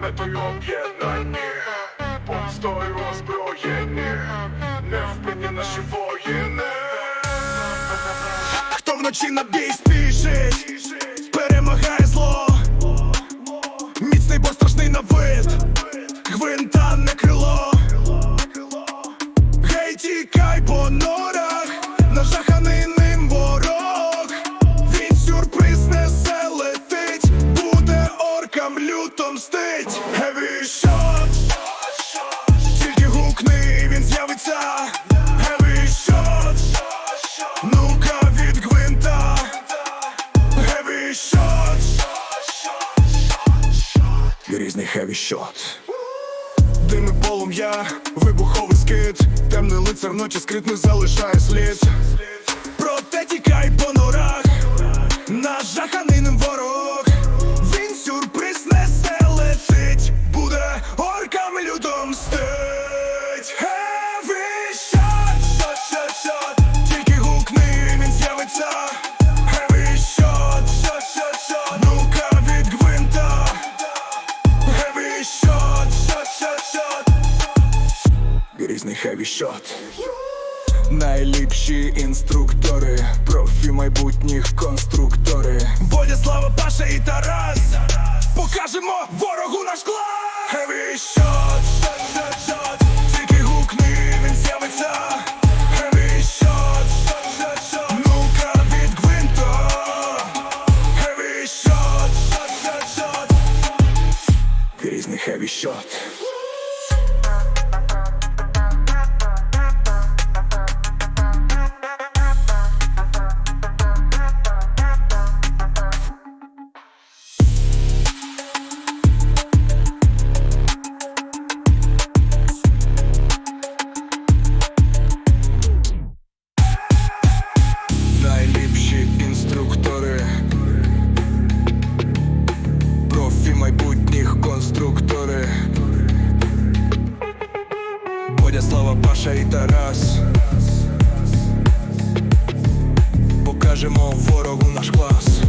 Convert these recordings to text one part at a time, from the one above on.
метою об'єднані, помстою озброєні, невпинні наші воїни. Хто вночі на бій спішить, перемагає зло, міцний, бо страшний на вид, гвинта не крило. Гей, тікай по норах, shot. Дими полум'я, вибуховий скид, темний лицар ночі скрит не залишає слід. Shot Найліпші інструктори, профі майбутніх конструктори. Бодяслава, Паша і Тарас. Покажемо ворогу наш клас. Heavy shot, shot, shot, shot Тільки гукни, він з'явиться. Heavy від гвинта. Heavy shot, heavy shot конструктори. Бодя, Слава, Паша і Тарас. Покажемо ворогу наш клас.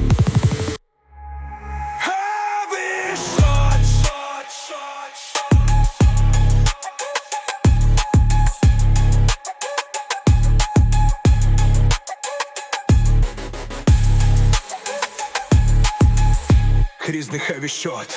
Heavy shot,